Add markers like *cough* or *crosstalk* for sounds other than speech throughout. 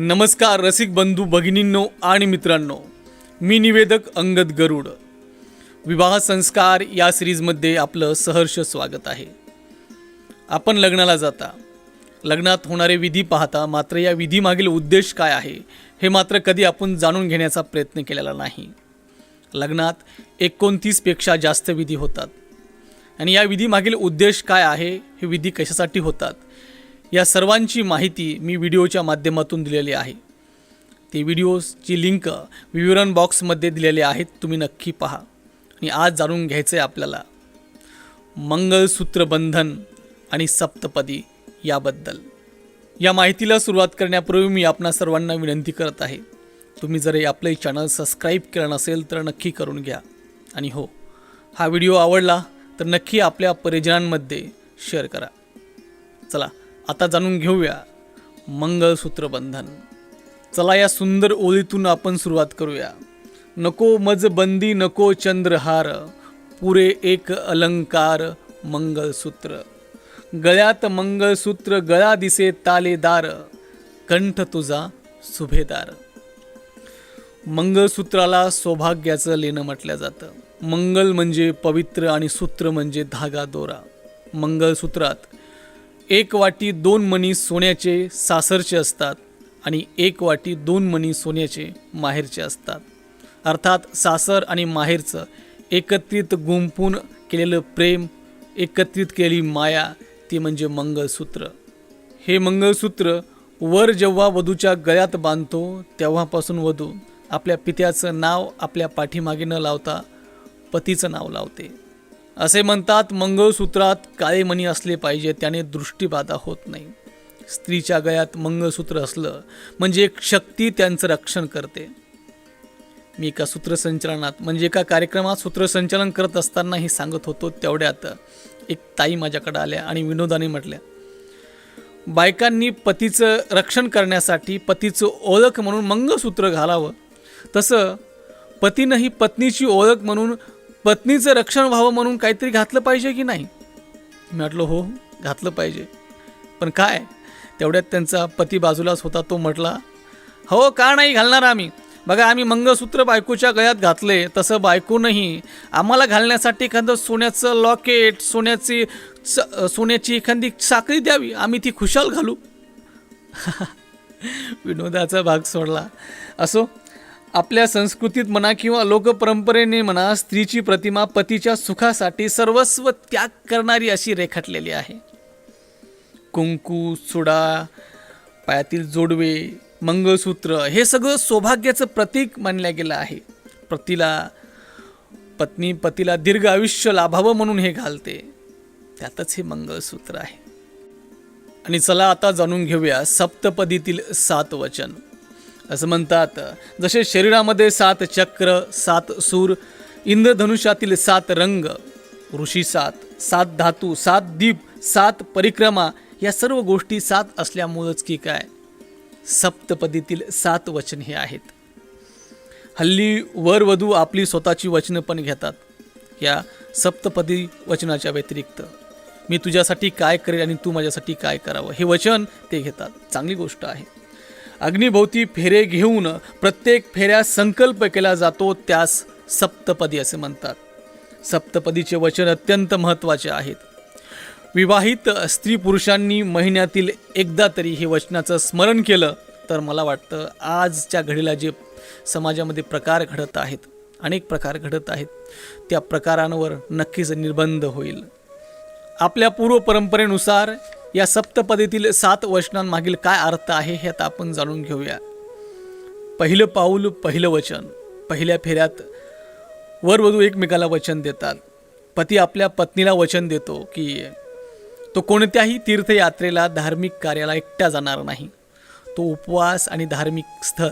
नमस्कार रसिक बंधू भगिनींनो आणि मित्रांनो. मी निवेदक अंगद गरुड. विवाह संस्कार या सिरीजमध्ये आपलं सहर्ष स्वागत आहे. आपण लग्नाला जाता. लग्नात होणारे विधी पाहता मात्र या विधीमागील उद्देश काय आहे हे मात्र कधी आपण जाणून घेण्याचा प्रयत्न केलेला नाही. लग्नात एकोणतीसपेक्षा जास्त विधी होतात. आणि या विधीमागील उद्देश काय आहे हे विधी कशासाठी होतात या सर्वांची माहिती मी व्हिडिओच्या माध्यमातून दिलेली आहे. ते व्हिडिओजची लिंक विवरण बॉक्समध्ये दिलेले आहेत तुम्ही नक्की पहा. आणि आज जाणून घ्यायचं आहे आपल्याला मंगळसूत्रबंधन आणि सप्तपदी याबद्दल. या माहितीला सुरुवात करण्यापूर्वी मी आपणा सर्वांना विनंती करत आहे. तुम्ही जर आपले चॅनल सबस्क्राईब केलं नसेल तर नक्की करून घ्या. आणि हो हा व्हिडिओ आवडला तर नक्की आपल्या परिजनांमध्ये शेअर करा. चला आता जाणून घेऊया मंगळसूत्र बंधन चला या सुंदर ओळीतून आपण सुरुवात करूया. नको मज बंदी नको चंद्रहार पुरे एक अलंकार मंगळसूत्र. गळ्यात मंगळसूत्र गळा दिसे तालेदार कंठ तुझा सुभेदार. मंगळसूत्राला सौभाग्याचं लेणं म्हटलं जातं. मंगल म्हणजे पवित्र आणि सूत्र म्हणजे धागा दोरा. मंगळसूत्रात एक वाटी दोन मणी सोन्याचे सासरचे असतात आणि एक वाटी दोन मणी सोन्याचे माहेरचे असतात. अर्थात सासर आणि माहेरचं एकत्रित गुंपून केलेलं प्रेम एकत्रित केलेली माया ती म्हणजे मंगळसूत्र. हे मंगळसूत्र वर जेव्हा वधूच्या गळ्यात बांधतो तेव्हापासून वधू आपल्या पित्याचं नाव आपल्या पाठीमागे न लावता पतीचं नाव लावते. असे म्हणतात मंगळसूत्रात काळे मणी असले पाहिजे त्याने दृष्टीबाधा होत नाही. स्त्रीच्या गळ्यात मंगळसूत्र असलं म्हणजे एक शक्ती त्यांचं रक्षण करते. मी एका सूत्रसंचलनात म्हणजे एका कार्यक्रमात सूत्रसंचलन करत असताना हे सांगत होतो तेवढ्यात एक ताई माझ्याकडे आल्या आणि विनोदाने म्हटल्या बायकांनी पतीचं रक्षण करण्यासाठी पतीचं ओळख म्हणून मंगळसूत्र घालावं. तसं पतीनंही पत्नीची ओळख म्हणून पत्नीचं रक्षण व्हावं म्हणून काहीतरी घातलं पाहिजे की नाही? मी म्हटलं हो घातलं पाहिजे. पण काय? तेवढ्यात त्यांचा पती बाजूलाच होता तो म्हटला हो का नाही घालणार आम्ही? बघा आम्ही मंगळसूत्र बायकोच्या गळ्यात घातले तसं बायकोनंही आम्हाला घालण्यासाठी एखादं सोन्याचं लॉकेट सोन्याची स- सोन्याची एखादी साखळी द्यावी आम्ही ती खुशाल घालू. *laughs* विनोदाचा भाग सोडला. असो आपल्या संस्कृतीत म्हणा किंवा लोकपरंपरेने म्हणा स्त्रीची प्रतिमा पतीच्या सुखासाठी सर्वस्व त्याग करणारी अशी रेखाटलेली आहे. कुंकू सुडा पायातील जोडवे मंगळसूत्र हे सगळं सौभाग्याचं प्रतीक मानलं गेलं आहे. पतीला पत्नी पतीला दीर्घ आयुष्य लाभावं म्हणून हे घालते. त्यातच हे मंगळसूत्र आहे. आणि चला आता जाणून घेऊया सप्तपदीतील सात वचन. असं म्हणतात. जसे शरीरामध्ये सात चक्र सात सूर इंद्रधनुष्यातील सात रंग ऋषी सात सात धातू सात दीप सात परिक्रमा या सर्व गोष्टी सात असल्यामुळंच की काय? सप्तपदीतील सात वचन हे आहेत. हल्ली वरवधू आपली स्वतःची वचनं पण घेतात. या सप्तपदी वचनाच्या व्यतिरिक्त. मी तुझ्यासाठी काय करेल आणि तू माझ्यासाठी काय करावं? हे वचन ते घेतात. चांगली गोष्ट आहे. अग्निभोवती फेरे घेऊन प्रत्येक फेऱ्या संकल्प केला जातो त्यास सप्तपदी असे म्हणतात. सप्तपदीचे वचन अत्यंत महत्त्वाचे आहेत. विवाहित स्त्री पुरुषांनी महिन्यातील एकदा तरी हे वचनाचं स्मरण केलं तर मला वाटतं आजच्या घडीला जे समाजामध्ये प्रकार घडत आहेत अनेक प्रकार घडत आहेत त्या प्रकारांवर नक्कीच निर्बंध होईल. आपल्या पूर्व परंपरेनुसार या सप्तपदीतील सात वचनांमागील काय अर्थ आहे हे आता आपण जाणून घेऊया. पहिलं पाऊल पहिलं वचन. पहिल्या फेऱ्यात वरवधू एकमेकाला वचन देतात. पती आपल्या पत्नीला वचन देतो की तो कोणत्याही तीर्थयात्रेला धार्मिक कार्याला एकट्या जाणार नाही. तो उपवास आणि धार्मिक स्थळ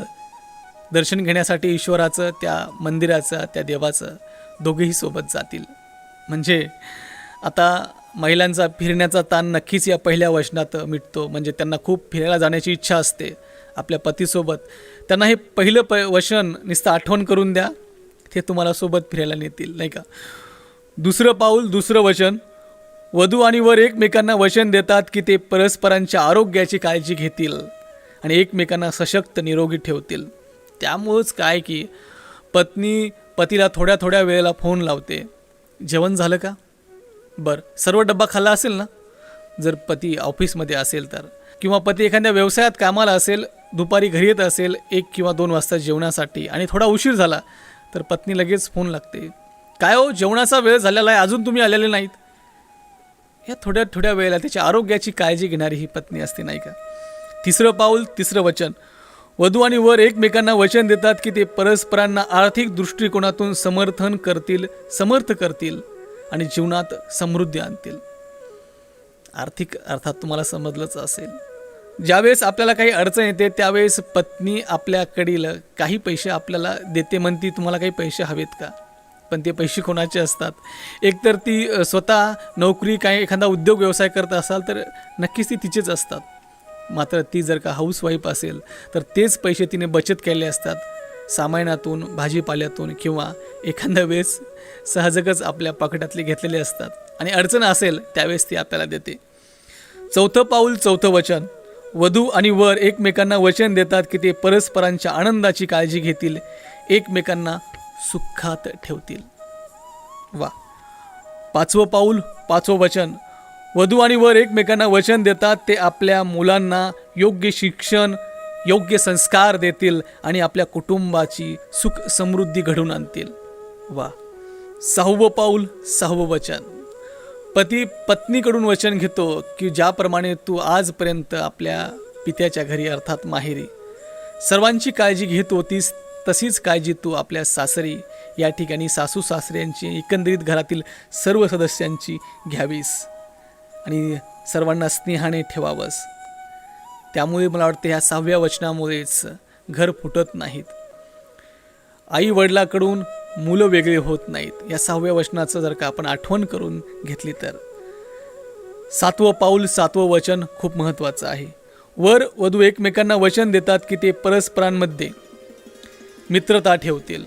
दर्शन घेण्यासाठी ईश्वराचं त्या मंदिराचं त्या देवाचं दोघेही सोबत जातील. म्हणजे आता महिलांचा फिरण्याचा ताण नक्कीच या पहिल्या वचनात मिटतो. म्हणजे त्यांना खूप फिरायला जाण्याची इच्छा असते आपल्या पतीसोबत. त्यांना हे पहिलं प वचन नुसतं आठवण करून द्या. ते तुम्हाला सोबत फिरायला नेतील नाही का? दुसरं पाऊल दुसरं वचन. वधू आणि वर एकमेकांना वचन देतात की ते परस्परांच्या आरोग्याची काळजी घेतील आणि एकमेकांना सशक्त निरोगी ठेवतील. त्यामुळंच काय की पत्नी पतीला थोड्या थोड्या वेळेला फोन लावते. जेवण झालं का? बरं सर्व डब्बा खाल्ला असेल ना? जर पती ऑफिसमध्ये असेल तर. किंवा पती एखाद्या व्यवसायात कामाला असेल दुपारी घरी येत असेल एक किंवा दोन वाजता जेवणासाठी आणि थोडा उशीर झाला तर पत्नी लगेच फोन लागते. काय हो जेवणाचा वेळ झालेला आहे अजून तुम्ही आलेले नाहीत? या थोड्या थोड्या वेळेला त्याच्या आरोग्याची काळजी घेणारी ही पत्नी असते नाही का? तिसरं पाऊल तिसरं वचन. वधू आणि वर एकमेकांना वचन देतात की ते परस्परांना आर्थिक दृष्टिकोनातून समर्थन करतील समर्थ करतील. आणि जीवनात समृद्धी आणतील. आर्थिक अर्थात तुम्हाला समजलंच असेल. ज्यावेळेस आपल्याला काही अडचण येते त्यावेळेस पत्नी आपल्याकडील काही पैसे आपल्याला देते म्हणती तुम्हाला काही पैसे हवेत का? पण ते पैसे कोणाचे असतात? एकतर ती स्वतः नोकरी काही एखादा उद्योग व्यवसाय करत असाल तर नक्कीच ती तिचेच असतात. मात्र ती जर का हाऊसवाईफ असेल तर तेच पैसे तिने बचत केले असतात. सामानातून भाजीपाल्यातून किंवा एखाद्या वेळेस सहजगच आपल्या पाकिटातले घेतलेले असतात. आणि अडचण असेल त्यावेळेस ती आपल्याला देते. चौथं पाऊल चौथं वचन. वधू आणि वर एकमेकांना वचन देतात की ते परस्परांच्या आनंदाची काळजी घेतील एकमेकांना सुखात ठेवतील. वा. पाचवं पाऊल पाचवं वचन. वधू आणि वर एकमेकांना वचन देतात ते आपल्या मुलांना योग्य शिक्षण योग्य संस्कार देतील आणि आपल्या कुटुंबाची सुख समृद्धी घडून आणतील. वा. सहावं पाऊल सहावं वचन. पती पत्नीकडून वचन घेतो की ज्याप्रमाणे तू आजपर्यंत आपल्या पित्याच्या घरी अर्थात माहेरी सर्वांची काळजी घेत होतीस तशीच काळजी तू आपल्या सासरी या ठिकाणी सासू सासऱ्यांची एकंदरीत घरातील सर्व सदस्यांची घ्यावीस आणि सर्वांना स्नेहाने ठेवावंस. त्यामुळे मला वाटतं ह्या सहाव्या वचनामुळेच घर फुटत नाहीत. आई वडिलाकडून मुलं वेगळी होत नाहीत. या सहाव्या वचनाचं जर का आपण आठवण करून घेतली तर. सातवं पाऊल सातवं वचन खूप महत्त्वाचं आहे. वर वधू एकमेकांना वचन देतात की ते परस्परांमध्ये मित्रता ठेवतील.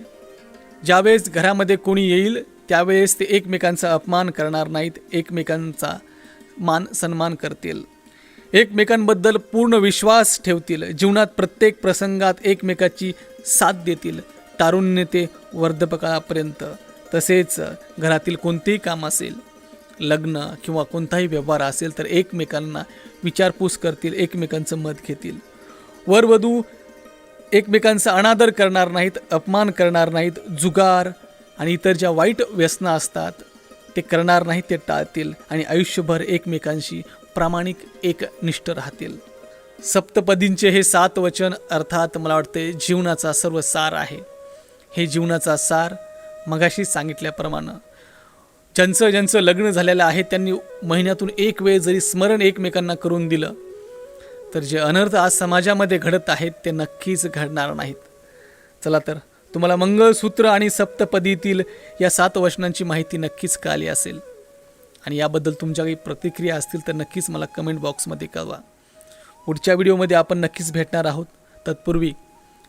ज्यावेळेस घरामध्ये कोणी येईल त्यावेळेस ते एकमेकांचा अपमान करणार नाहीत एकमेकांचा मान सन्मान करतील. एकमेकांबद्दल पूर्ण विश्वास ठेवतील. जीवनात प्रत्येक प्रसंगात एकमेकाची साथ देतील. तारुण्य ते वर्धपकाळापर्यंत तसेच घरातील कोणतेही काम असेल लग्न किंवा कोणताही व्यवहार असेल तर एकमेकांना विचारपूस करतील एकमेकांचं मत घेतील. वरवधू एकमेकांचा अनादर करणार नाहीत अपमान करणार नाहीत जुगार आणि इतर ज्या वाईट व्यसनं असतात ते करणार नाहीत ते टाळतील आणि आयुष्यभर एकमेकांशी प्रामाणिक एकनिष्ठ राहतील. सप्तपदींचे हे सात वचन अर्थात मला वाटते जीवनाचा सर्व सार आहे. हे जीवनाचा सार मगाशी सांगितल्याप्रमाणे. ज्यांचं ज्यांचं लग्न झालेलं आहे त्यांनी महिन्यातून एक वेळ जरी स्मरण एकमेकांना करून दिलं तर जे अनर्थ आज समाजामध्ये घडत आहेत ते नक्कीच घडणार नाहीत. चला तर तुम्हाला मंगळसूत्र आणि सप्तपदीतील या सात वचनांची माहिती नक्कीच कळली असेल. आणि याबद्दल तुमच्या काही प्रतिक्रिया असतील तर नक्कीच मला कमेंट बॉक्समध्ये कळवा. पुढच्या व्हिडिओमध्ये आपण नक्कीच भेटणार आहोत. तत्पूर्वी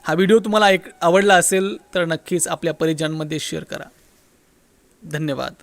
हा व्हिडिओ तुम्हाला ऐक आवडला असेल तर नक्कीच आपल्या परिजनांमध्ये शेअर करा. धन्यवाद.